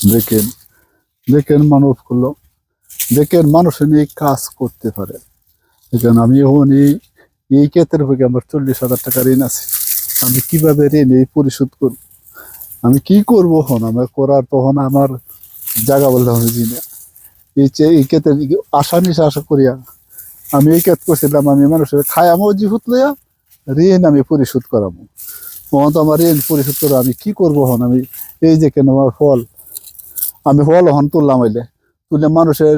দেখেন দেখেন মানব করল। দেখেন মানুষ নিয়ে কাজ করতে পারে। দেখেন আমি এখন এই এই ক্ষেত্রে থেকে আমার চল্লিশ হাজার টাকা ঋণ আছে। আমি কীভাবে ঋণ এই পরিশোধ করব? আমি কি করব এখন? আমার করার তখন আমার জায়গা বলতে হবে জি না এই যে এই ক্ষেত্রে আশা নিশা আশা করিয়া আমি এই ক্ষেত্রে করছিলাম, আমি মানুষের খায়ামো জিহুত লইয়া ঋণ আমি পরিশোধ করাবো। তখন তো আমার ঋণ পরিশোধ করে আমি কি করব হন আমি এই যে কেন আমার ফল আমি ফল হন তুললাম হইলে, তুলে মানুষের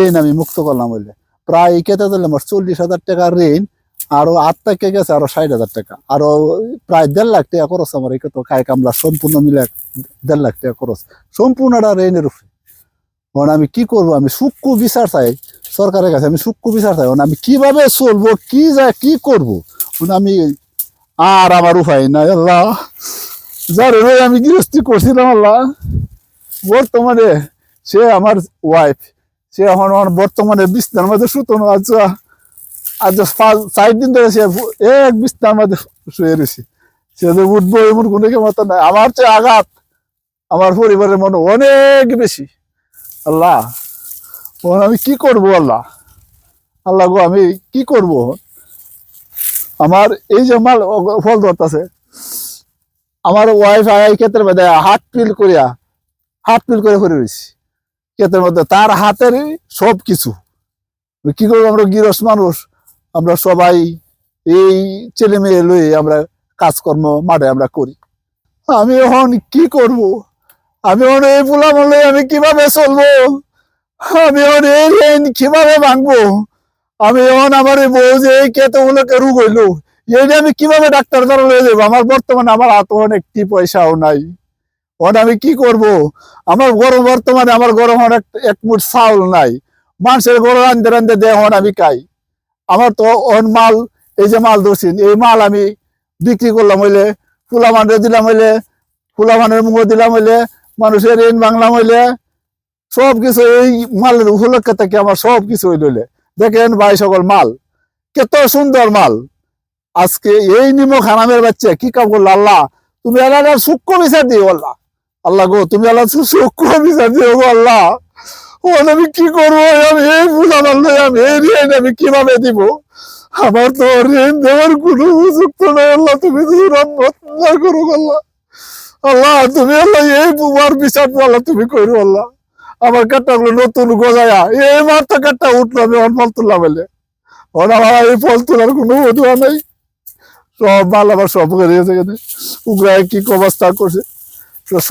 ঋণ আমি মুক্ত করলাম হইলে। প্রায় কেটে দিলে আমার চল্লিশ হাজার টাকার ঋণ, আরও আট টাকা গেছে, আরও ষাট হাজার টাকা। আরও প্রায় দেড় লাখ টাকা খরচ আমার এই তো কায় কামলা সম্পূর্ণ মিলে দেড় লাখ টাকা খরচ। সম্পূর্ণটা ঋণের উপরে। এখন আমি কি করব? আমি সূক্ষ্ম বিচার চাই সরকারের কাছে। আমি সূক্ষ্ম বিচার চাই। এখন আমি কীভাবে চলবো? কি যা কি করব? এখন আমি আর আমার উপায় নাই, আল্লাহ। যারে আমি গৃহস্থী করছিলাম, আল্লাহ। বর্তমানে সে আমার ওয়াইফ সে এখন আমার বর্তমানে বিছনার মধ্যে আচ্ছা আজ পাঁচ চার দিন ধরে সে এক বিছনার মধ্যে শুয়ে রয়েছে। সে যে উঠবো এমন কোনো মতো নাই। আমার চেয়ে আঘাত আমার পরিবারের মনে অনেক বেশি। আল্লাহ, এখন আমি কি করব আল্লাহ? আল্লাহ গো, আমি কি করব? আমার এই যে মাল ফল ধরতেছে। আমার ওয়াইফ ক্ষেত্রের মধ্যে হাত পিল করিয়া হাত পিল করে করে রয়েছি। ক্ষেত্রের মধ্যে তার হাতের সব কিছু কি করব, আমরা গিরস মানুষ, আমরা সবাই এই ছেলে মেয়ে লয়ে আমরা কাজকর্ম মাঠে আমরা করি। আমি এখন কি করব? আমি এখন এই পোলাম লই আমি কীভাবে চলবো? আমি এখন এই ঋণ কীভাবে ভাঙবো? আমি এখন আমার এই বউ যে এই কেতগুলোকে রোগ হইল এইটা আমি কীভাবে ডাক্তার দ্বারা লয়ে যাব? আমার বর্তমানে আমার হাতে অনেকটি পয়সাও নাই। এখন আমি কি করব? আমার গরম বর্তমানে আমার গরম অনেক এক মুঠ চাউল নাই। মানুষের গরম রান্ধে রান্ধে দেয় এখন আমি খাই আমার তো অন মাল, এই যে মাল ধরছি, এই মাল আমি বিক্রি করলাম হইলে ফুলা মানের দিলাম হইলে ফুলা মানের মুখ দিলাম হইলে, মানুষের ঋণ বাংলাম হইলে সব কিছু এই মালের উপলক্ষে থেকে আমার সব কিছু হইলে। দেখেন ভাই সকল মাল, কত সুন্দর মাল। আজকে এই নিমক হারামের বাচ্চা কি কাম করল আল্লাহ? তুমি আল্লাহ সূক্ষ্ম বিচার দিও আল্লাহ। আল্লাহ গো, তুমি আল্লাহ সূক্ষ্ম বিচার দিও গো আল্লাহ। ও আমি কি করব? আমি এই বুঝা আমি এই ঋণ আমি কীভাবে দিব? আমার তো ঋণ দেওয়ার কোনো উপযুক্ত নাই, আল্লাহ, তুমি করো আল্লাহ। আল্লাহ, তুমি আল্লাহ, এই বুমার বিচার আল্লাহ তুমি করো আল্লাহ। আমার কাঠটাগুলো নতুন গজায়া, এই মাত্র কাঠটা উঠল আমি অন ফল তুললাম বলে। ওর আমার এই ফল তোলার কোনো অধুয়া নাই। সব মাল আবার সব করে কি অবস্থা করছে? সব